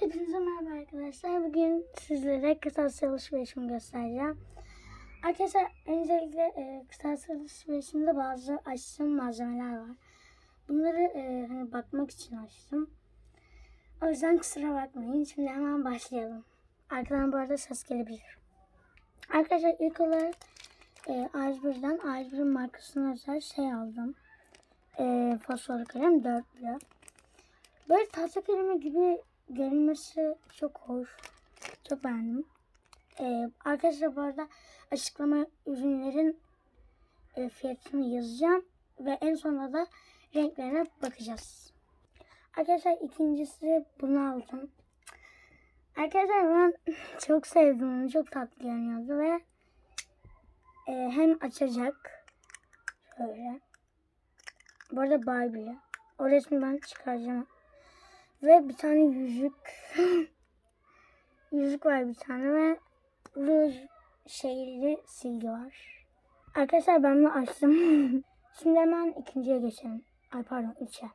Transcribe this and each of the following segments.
Hepinize merhaba arkadaşlar. Bugün sizlere kırtasiye alışverişimi göstereceğim. Arkadaşlar öncelikle e, kırtasiye alışverişimde bazı açtığım malzemeler var. Bunları e, hani bakmak için açtım. O yüzden kusura bakmayın. Şimdi hemen başlayalım. Arkadan bu arada ses gelebilir. Arkadaşlar ilk olarak e, A101'den A101 markasına özel şey aldım. E, fosfor kalem dörtlü. Böyle tahta kalemi gibi görünmesi çok hoş. Çok beğendim. Ee, arkadaşlar bu arada açıklama ürünlerin e, fiyatını yazacağım. Ve en sonunda da renklerine bakacağız. Arkadaşlar ikincisi bunu aldım. Arkadaşlar ben çok sevdim onu. Çok tatlı görünüyordu ve e, hem açacak şöyle. Bu arada Barbie. O resmi ben çıkaracağım. Ve bir tane yüzük. yüzük var bir tane ve ruj şeyli silgi var. Arkadaşlar ben bunu açtım. Şimdi hemen ikinciye geçelim. Ay pardon üçe.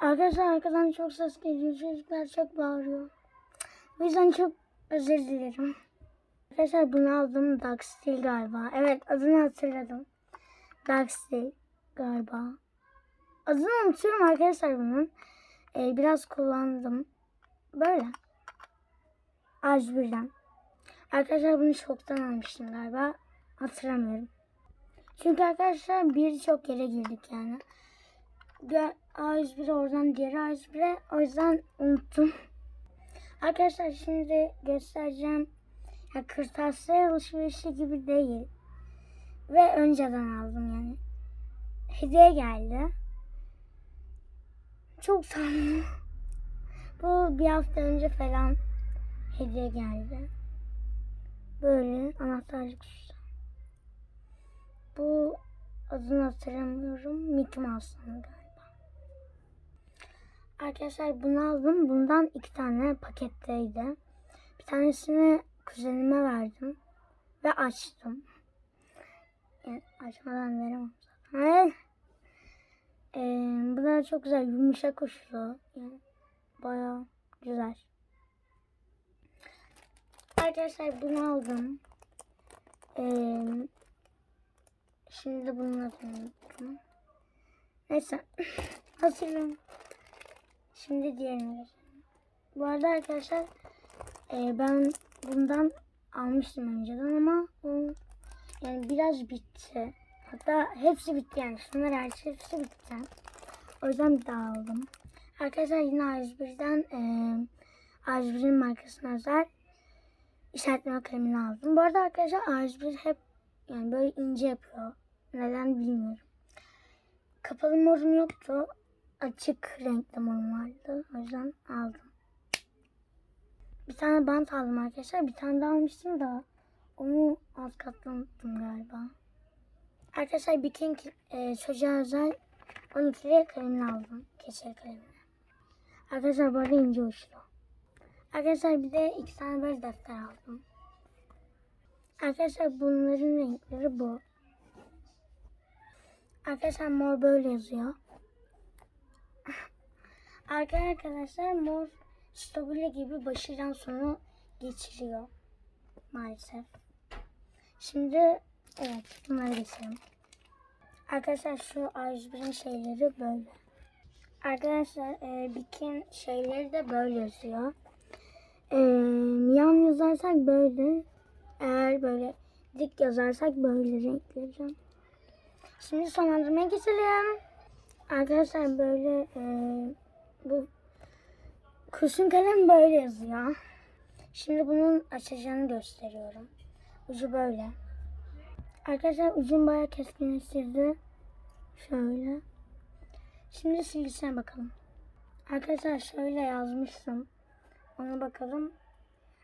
Arkadaşlar arkadan çok ses geliyor. Çocuklar çok bağırıyor. O yüzden çok özür dilerim. Arkadaşlar bunu aldım. Dark Steel galiba. Evet adını hatırladım. Dark Steel galiba. Adını unutuyorum arkadaşlar bunun. Ee, biraz kullandım. Böyle. Az birden. Arkadaşlar bunu şoktan almıştım galiba. Hatırlamıyorum. Çünkü arkadaşlar birçok yere girdik yani. Bir A101'e oradan diğer A101'e. O yüzden unuttum. Arkadaşlar şimdi göstereceğim. Ya kırtasiye alışverişi gibi değil. Ve önceden aldım yani. Hediye geldi. Çok tatlı. Bu bir hafta önce falan hediye geldi. Böyle anahtarlık süsü. Bu adını hatırlamıyorum. Mickey Mouse'dan galiba. Arkadaşlar bunu aldım. Bundan iki tane paketteydi. Bir tanesini kuzenime verdim. Ve açtım. Yani açmadan veremem zaten. Ee, bu da çok güzel yumuşak uçlu. Yani bayağı güzel. Arkadaşlar bunu aldım. Ee, şimdi de bunun adını unuttum. Neyse. Hatırlıyorum. Şimdi diğerine geçelim. Bu arada arkadaşlar e, ben bundan almıştım önceden ama o yani biraz bitti. Hatta hepsi bitti yani. Şunlar hariç hepsi bitti. O yüzden bir daha aldım. Arkadaşlar yine A101'den e, A101'in markasına özel işaretleme kalemini aldım. Bu arada arkadaşlar A101 hep yani böyle ince yapıyor. Neden bilmiyorum. Kapalı morum yoktu. Açık renkli morum vardı. O yüzden aldım. Bir tane bant aldım arkadaşlar. Bir tane daha almıştım da onu alt katta unuttum galiba. Arkadaşlar bütün e, çocuğa özel 12'li kalemini aldım. Keçeli kalemini. Arkadaşlar bu ince uçlu. Arkadaşlar bir de iki tane böyle defter aldım. Arkadaşlar bunların renkleri bu. Arkadaşlar mor böyle yazıyor. Arkadaşlar mor stabile gibi başından sonu geçiriyor. Maalesef. Şimdi evet bunları geçelim. Arkadaşlar şu A101'in şeyleri böyle. Arkadaşlar e, Bikin şeyleri de böyle yazıyor. E, yan yazarsak böyle. Eğer böyle dik yazarsak böyle renkleri. Şimdi sonlandırmaya geçelim. Arkadaşlar böyle e, bu kurşun kalem böyle yazıyor. Şimdi bunun açacağını gösteriyorum. Ucu böyle. Arkadaşlar ucum bayağı keskinleştirdi. Şöyle. Şimdi silgisine bakalım. Arkadaşlar şöyle yazmıştım. Ona bakalım.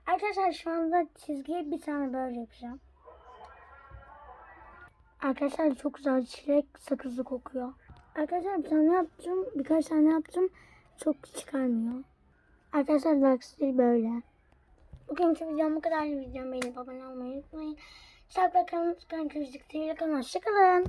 Arkadaşlar şu anda çizgiye bir tane böyle yapacağım. Arkadaşlar çok güzel çilek sakızlı kokuyor. Arkadaşlar bir tane yaptım. Birkaç tane yaptım. Çok çıkarmıyor. Arkadaşlar Dark böyle. Bugünkü videom bu kadar. Videomu beğenip abone olmayı unutmayın. Sabah kanalımız kanka Müzik kalın. Hoşçakalın.